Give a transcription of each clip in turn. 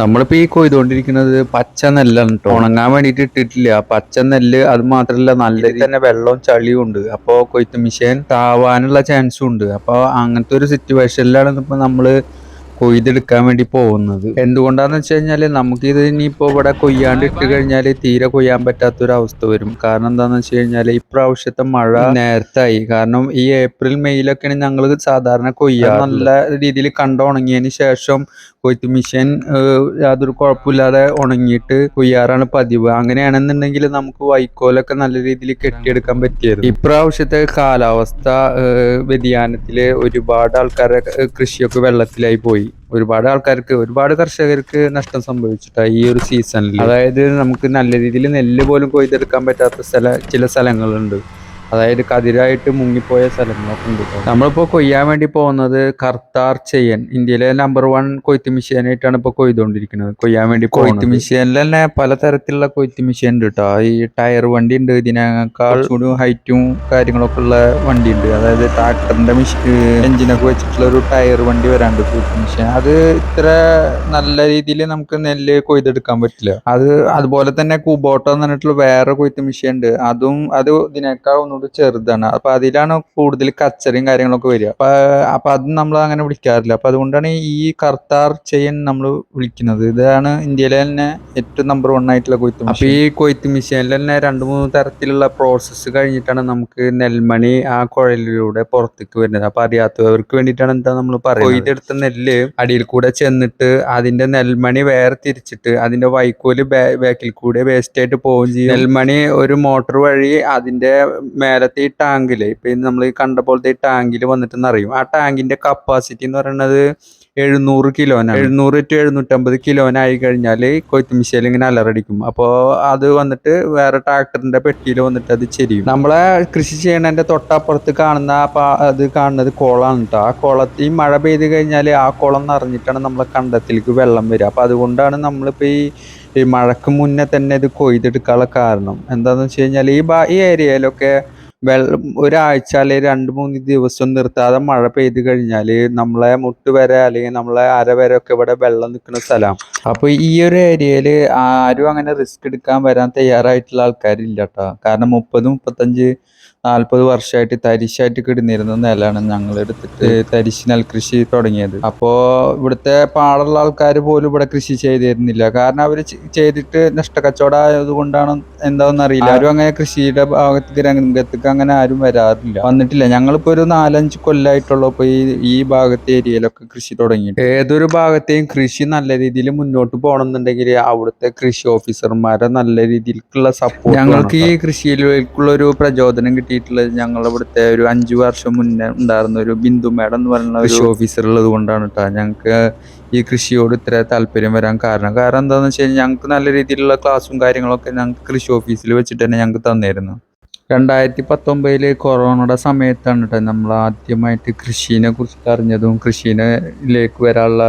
നമ്മളിപ്പോ ഈ കൊയ്തുകൊണ്ടിരിക്കുന്നത് പച്ച നെല്ലാണ് ഉണങ്ങാൻ വേണ്ടിയിട്ട് ഇട്ടിട്ടില്ല. പച്ച നെല്ല് അത് മാത്രല്ല നല്ല തന്നെ വെള്ളവും ചളിയും ഉണ്ട്. അപ്പോ കൊയ്ത്ത് മെഷീൻ താവാനുള്ള ചാൻസും ഉണ്ട്. അപ്പൊ അങ്ങനത്തെ ഒരു സിറ്റുവേഷനിലാണ് ഇപ്പൊ നമ്മൾ കൊയ്തെടുക്കാൻ വേണ്ടി പോകുന്നത്. എന്തുകൊണ്ടാന്ന് വെച്ച് കഴിഞ്ഞാൽ ഇത് ഇനിയിപ്പോ ഇവിടെ കൊയ്യാണ്ട് ഇട്ട് കഴിഞ്ഞാൽ തീരെ കൊയ്യാൻ പറ്റാത്തൊരു അവസ്ഥ വരും. കാരണം എന്താന്ന് വെച്ച് കഴിഞ്ഞാൽ ഇപ്രാവശ്യത്തെ മഴ നേരത്തായി. കാരണം ഈ ഏപ്രിൽ മെയ്യിലൊക്കെയാണ് ഞങ്ങൾ സാധാരണ കൊയ്യാ നല്ല രീതിയിൽ കണ്ട ഉണങ്ങിയതിന് ശേഷം കൊയ്ത്ത് മിഷൻ യാതൊരു കുഴപ്പമില്ലാതെ ഉണങ്ങിയിട്ട് കൊയ്യാറാണ് പതിവ്. അങ്ങനെയാണെന്നുണ്ടെങ്കിൽ നമുക്ക് വൈക്കോലൊക്കെ നല്ല രീതിയിൽ കെട്ടിയെടുക്കാൻ പറ്റിയത് ഇപ്രാവശ്യത്തെ കാലാവസ്ഥ വ്യതിയാനത്തിൽ ഒരുപാട് ആൾക്കാരെ കൃഷിയൊക്കെ വെള്ളത്തിലായി പോയി. ഒരുപാട് ആൾക്കാർക്ക് ഒരുപാട് കർഷകർക്ക് നഷ്ടം സംഭവിച്ചിട്ടാ ഈ ഒരു സീസണിൽ അതായത് നമുക്ക് നല്ല രീതിയിൽ നെല്ല് പോലും കൊയ്തെടുക്കാൻ പറ്റാത്ത സ്ഥല ചില സ്ഥലങ്ങളുണ്ട്. അതായത് കതിരായിട്ട് മുങ്ങിപ്പോയ സ്ഥലങ്ങളൊക്കെ ഉണ്ട്. നമ്മളിപ്പോ കൊയ്യാൻ വേണ്ടി പോകുന്നത് കർത്താർ ചെയ്യൻ ഇന്ത്യയിലെ നമ്പർ വൺ കൊയ്ത്ത് മെഷീനായിട്ടാണ് ഇപ്പോൾ കൊയ്തുകൊണ്ടിരിക്കുന്നത് കൊയ്യാൻ വേണ്ടി കൊയ്ത്ത് മെഷീനിൽ തന്നെ പലതരത്തിലുള്ള കൊയ്ത്ത് മെഷീൻ ഉണ്ട് കേട്ടോ ഈ ടയർ വണ്ടി ഉണ്ട് ഇതിനേക്കാൾ കൂടി ഹൈറ്റും കാര്യങ്ങളൊക്കെ ഉള്ള വണ്ടി ഉണ്ട്. അതായത് ട്രാക്ടറിന്റെ മെഷീൻ എഞ്ചിനൊക്കെ വെച്ചിട്ടുള്ള ഒരു ടയർ വണ്ടി വരാണ്ട് കൊയ്ത്ത് മെഷീൻ അത് ഇത്ര നല്ല രീതിയിൽ നമുക്ക് നെല്ല് കൊയ്തെടുക്കാൻ പറ്റില്ല. അത് അതുപോലെ തന്നെ കുബോട്ടോ എന്ന് പറഞ്ഞിട്ടുള്ള വേറെ കൊയ്ത്ത് മെഷീൻ ഉണ്ട്. അതും അത് ഇതിനേക്കാൾ ഒന്നുകൂടി ചെറുതാണ്. അപ്പൊ അതിലാണ് കൂടുതൽ കച്ചറയും കാര്യങ്ങളൊക്കെ വരിക. അപ്പൊ അപ്പൊ അത് നമ്മൾ അങ്ങനെ വിളിക്കാറില്ല. അപ്പൊ അതുകൊണ്ടാണ് ഈ കർത്താർ ചെയിൻ നമ്മൾ വിളിക്കുന്നത്. ഇതാണ് ഇന്ത്യയിലെ തന്നെ ഏറ്റവും നമ്പർ വൺ ആയിട്ടുള്ള കൊയ്ത്ത് അപ്പൊ ഈ കൊയ്ത്ത് മെഷീനിൽ തന്നെ രണ്ട് മൂന്ന് തരത്തിലുള്ള പ്രോസസ്സ് കഴിഞ്ഞിട്ടാണ് നമുക്ക് നെൽമണി ആ കുഴലിലൂടെ പുറത്തേക്ക് വരുന്നത്. അപ്പൊ അറിയാത്തവർക്ക് വേണ്ടിയിട്ടാണ് എന്താ നമ്മൾ പറയുന്നത്. കൊയ്തെടുത്ത നെല്ല് അടിയിൽ കൂടെ ചെന്നിട്ട് അതിന്റെ നെൽമണി വേറെ തിരിച്ചിട്ട് അതിന്റെ വൈക്കോൽ ബാക്കിൽ കൂടെ വേസ്റ്റ് ആയിട്ട് പോവുകയും ചെയ്യും. നെൽമണി ഒരു മോട്ടോർ വഴി അതിന്റെ മേലത്തെ ഈ ടാങ്കിൽ ഇപ്പൊ നമ്മൾ ഈ കണ്ട പോലത്തെ ഈ ടാങ്കിൽ വന്നിട്ട് നിറയും ആ ടാങ്കിന്റെ കപ്പാസിറ്റി എന്ന് പറയുന്നത് എഴുന്നൂറ് കിലോനാണ് എഴുന്നൂറ് ടു എഴുന്നൂറ്റമ്പത് കിലോനായി കഴിഞ്ഞാൽ കൊയ്ത്ത് മിഷയിൽ ഇങ്ങനെ അലറടിക്കും. അപ്പോൾ അത് വന്നിട്ട് വേറെ ട്രാക്ടറിന്റെ പെട്ടിയിൽ വന്നിട്ട് അത് ചെരിയും. നമ്മളെ കൃഷി ചെയ്യണതിന്റെ തൊട്ടപ്പുറത്ത് കാണുന്ന അത് കാണുന്നത് കുളമാണ് കേട്ടോ ആ കുളത്തിൽ മഴ പെയ്ത് കഴിഞ്ഞാൽ ആ കുളം നിറഞ്ഞിട്ടാണ് നമ്മളെ കണ്ടത്തിലേക്ക് വെള്ളം വരിക അപ്പൊ അതുകൊണ്ടാണ് നമ്മളിപ്പോ ഈ ഈ മഴക്ക് മുന്നേ തന്നെ ഇത് കൊയ്തെടുക്കാനുള്ള കാരണം. എന്താണെന്ന് വെച്ച് കഴിഞ്ഞാൽ ഈ ഈ ഏരിയയിലൊക്കെ വെള്ളം ഒരാഴ്ച അല്ലെങ്കിൽ രണ്ട് മൂന്ന് ദിവസം നിർത്താതെ മഴ പെയ്ത് കഴിഞ്ഞാൽ നമ്മളെ മുട്ട് വരെ അല്ലെങ്കിൽ നമ്മളെ അര വരെ ഒക്കെ ഇവിടെ വെള്ളം നിൽക്കുന്ന സ്ഥലം. അപ്പൊ ഈ ഒരു ഏരിയയിൽ ആരും അങ്ങനെ റിസ്ക് എടുക്കാൻ വരാൻ തയ്യാറായിട്ടുള്ള ആൾക്കാരില്ല കേട്ടോ കാരണം മുപ്പത് മുപ്പത്തഞ്ച് നാല്പത് വർഷമായിട്ട് തരിശായിട്ട് കിടന്നിരുന്ന നിലമാണ് ഞങ്ങൾ എടുത്തിട്ട് തരിശ് നെൽകൃഷി തുടങ്ങിയത്. അപ്പോ ഇവിടുത്തെ പാടുള്ള ആൾക്കാർ പോലും ഇവിടെ കൃഷി ചെയ്തിരുന്നില്ല. കാരണം അവർ ചെയ്തിട്ട് നഷ്ടക്കച്ചവടം ആയതുകൊണ്ടാണ് എന്താണെന്ന് അറിയില്ല. ആരും അങ്ങനെ കൃഷിയുടെ ഭാഗത്തേക്ക് രംഗത്തേക്ക് അങ്ങനെ ആരും വരാറില്ല. വന്നിട്ടില്ല. ഞങ്ങളിപ്പോ ഒരു നാലഞ്ച് കൊല്ലായിട്ടുള്ള ഇപ്പൊ ഈ ഈ ഭാഗത്തെ ഏരിയയിലൊക്കെ കൃഷി തുടങ്ങിയിട്ട്. ഏതൊരു ഭാഗത്തെയും കൃഷി നല്ല രീതിയിൽ മുന്നോട്ട് പോകണമെന്നുണ്ടെങ്കിൽ അവിടുത്തെ കൃഷി ഓഫീസർമാരെ നല്ല രീതിയിലുള്ള സപ്പോർട്ട് ഞങ്ങൾക്ക് ഈ കൃഷിയിലേക്കുള്ള ഒരു പ്രചോദനം കിട്ടിയിട്ടുള്ളത് ഞങ്ങളുടെ ഇവിടുത്തെ ഒരു അഞ്ചു വർഷം മുന്നേ ഉണ്ടായിരുന്ന ഒരു ബിന്ദു മേഡം എന്ന് പറയുന്ന കൃഷി ഓഫീസർ ഉള്ളത് കൊണ്ടാണ് കേട്ടോ ഞങ്ങൾക്ക് ഈ കൃഷിയോട് ഇത്ര താല്പര്യം വരാൻ കാരണം. കാരണം എന്താണെന്ന് വെച്ച് കഴിഞ്ഞാൽ ഞങ്ങൾക്ക് നല്ല രീതിയിലുള്ള ക്ലാസ്സും കാര്യങ്ങളൊക്കെ ഞങ്ങൾക്ക് കൃഷി ഓഫീസിൽ വെച്ചിട്ട് തന്നെ ഞങ്ങൾക്ക് തന്നിരുന്നു. രണ്ടായിരത്തി പത്തൊമ്പതിൽ കൊറോണയുടെ സമയത്താണ് കേട്ടോ നമ്മൾ ആദ്യമായിട്ട് കൃഷിനെ കുറിച്ചിട്ട് അറിഞ്ഞതും കൃഷിയിലേക്ക് വരാനുള്ള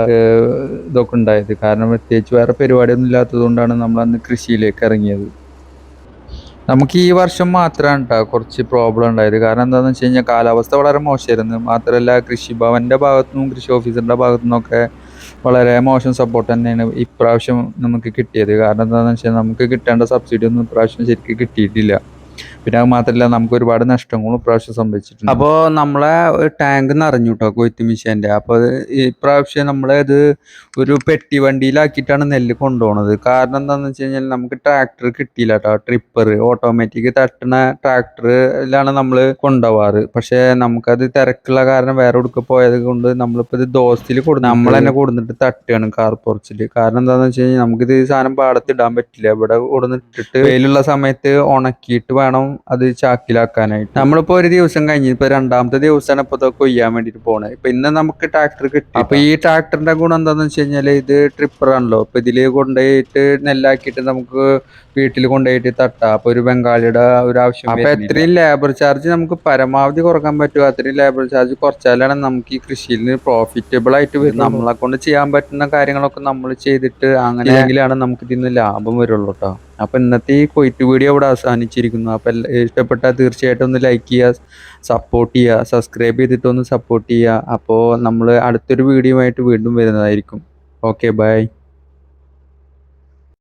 ഇതൊക്കെ ഉണ്ടായത്. കാരണം പ്രത്യേകിച്ച് വേറെ പരിപാടിയൊന്നും ഇല്ലാത്തത് കൊണ്ടാണ് നമ്മൾ അന്ന് കൃഷിയിലേക്ക് ഇറങ്ങിയത്. നമുക്ക് ഈ വർഷം മാത്രമാണ് കേട്ടോ കുറച്ച് പ്രോബ്ലം ഉണ്ടായത്. കാരണം എന്താണെന്ന് വെച്ച് കഴിഞ്ഞാൽ കാലാവസ്ഥ വളരെ മോശമായിരുന്നു. മാത്രമല്ല കൃഷിഭവന്റെ ഭാഗത്തുനിന്നും കൃഷി ഓഫീസറിന്റെ ഭാഗത്തു നിന്നൊക്കെ വളരെ മോശം സപ്പോർട്ട് തന്നെയാണ് ഇപ്രാവശ്യം നമുക്ക് കിട്ടിയത്. കാരണം എന്താണെന്ന് വെച്ചാൽ നമുക്ക് കിട്ടേണ്ട സബ്സിഡി ഒന്നും ഇപ്രാവശ്യം ശരിക്കും കിട്ടിയിട്ടില്ല. പിന്നെ അത് മാത്രമല്ല നമുക്ക് ഒരുപാട് നഷ്ടങ്ങളും ഇപ്രാവശ്യം സംഭവിച്ചിട്ടുണ്ട്. അപ്പോൾ നമ്മളെ ടാങ്ക് നിറഞ്ഞു കേട്ടോ കൊയ്ത്ത് മിഷീന്റെ അപ്പോൾ ഇപ്രാവശ്യം നമ്മളത് ഒരു പെട്ടി വണ്ടിയിലാക്കിയിട്ടാണ് നെല്ല് കൊണ്ടുപോകുന്നത് കാരണം എന്താണെന്ന് വെച്ച് കഴിഞ്ഞാൽ നമുക്ക് ട്രാക്ടർ കിട്ടിയില്ല കേട്ടോ ട്രിപ്പർ ഓട്ടോമാറ്റിക് തട്ടണ ട്രാക്ടറിലാണ് നമ്മൾ കൊണ്ടുപോവാറ്. പക്ഷേ നമുക്കത് തിരക്കുള്ള കാരണം വേറെ കൊടുക്ക പോയത് കൊണ്ട് നമ്മളിപ്പോൾ ഇത് ദോസ്തിൽ കൊടുക്കുന്നത് നമ്മൾ തന്നെ കൊടുത്തിട്ട് തട്ടുകയാണ് കാർ പോർച്ചിൽ കാരണം എന്താണെന്ന് വെച്ച് കഴിഞ്ഞാൽ നമുക്കിത് സാധനം പാടത്തിടാൻ പറ്റില്ല. ഇവിടെ കൊടുന്നിട്ടിട്ട് വെയിലുള്ള സമയത്ത് ഉണക്കിയിട്ട് വേണം അത് ചാക്കിലാക്കാനായിട്ട്. നമ്മളിപ്പോ ഒരു ദിവസം കഴിഞ്ഞ് ഇപ്പൊ രണ്ടാമത്തെ ദിവസമാണ് ഇപ്പൊ ഇതൊക്കെ കൊയ്യാൻ വേണ്ടിട്ട് പോണത് ഇപ്പൊ ഇന്ന് നമുക്ക് ട്രാക്ടർ കിട്ടി. അപ്പൊ ഈ ട്രാക്ടറിന്റെ ഗുണം എന്താന്ന് വെച്ച് കഴിഞ്ഞാൽ ഇത് ട്രിപ്പർ ആണല്ലോ. അപ്പൊ ഇതിൽ കൊണ്ടുപോയിട്ട് നെല്ലാക്കിയിട്ട് നമുക്ക് വീട്ടിൽ കൊണ്ടുപോയിട്ട് തട്ടാം. അപ്പൊ ഒരു ബംഗാളിയുടെ ഒരു ആവശ്യം അപ്പൊ എത്രയും ലേബർ ചാർജ് നമുക്ക് പരമാവധി കുറയ്ക്കാൻ പറ്റുമോ? അത്രയും ലേബർ ചാർജ് കുറച്ചാലാണ് നമുക്ക് ഈ കൃഷിയിൽ പ്രോഫിറ്റബിൾ ആയിട്ട് വരും നമ്മളെ കൊണ്ട് ചെയ്യാൻ പറ്റുന്ന കാര്യങ്ങളൊക്കെ നമ്മൾ ചെയ്തിട്ട് അങ്ങനെയെങ്കിലാണ് നമുക്ക് ഇതിന് ലാഭം വരുള്ളൂ കേട്ടോ അപ്പൊ ഇന്നത്തെ ഈ കൊയ്ത്ത് വീഡിയോ ഇവിടെ അവസാനിച്ചിരിക്കുന്നു. അപ്പോൾ ഇഷ്ടപ്പെട്ടാൽ തീർച്ചയായിട്ടും ഒന്ന് ലൈക്ക് ചെയ്യുക സപ്പോർട്ട് ചെയ്യുക സബ്സ്ക്രൈബ് ചെയ്തിട്ടൊന്ന് സപ്പോർട്ട് ചെയ്യുക. അപ്പോൾ നമ്മൾ അടുത്തൊരു വീഡിയോ ആയിട്ട് വീണ്ടും വരുന്നതായിരിക്കും. Okay bye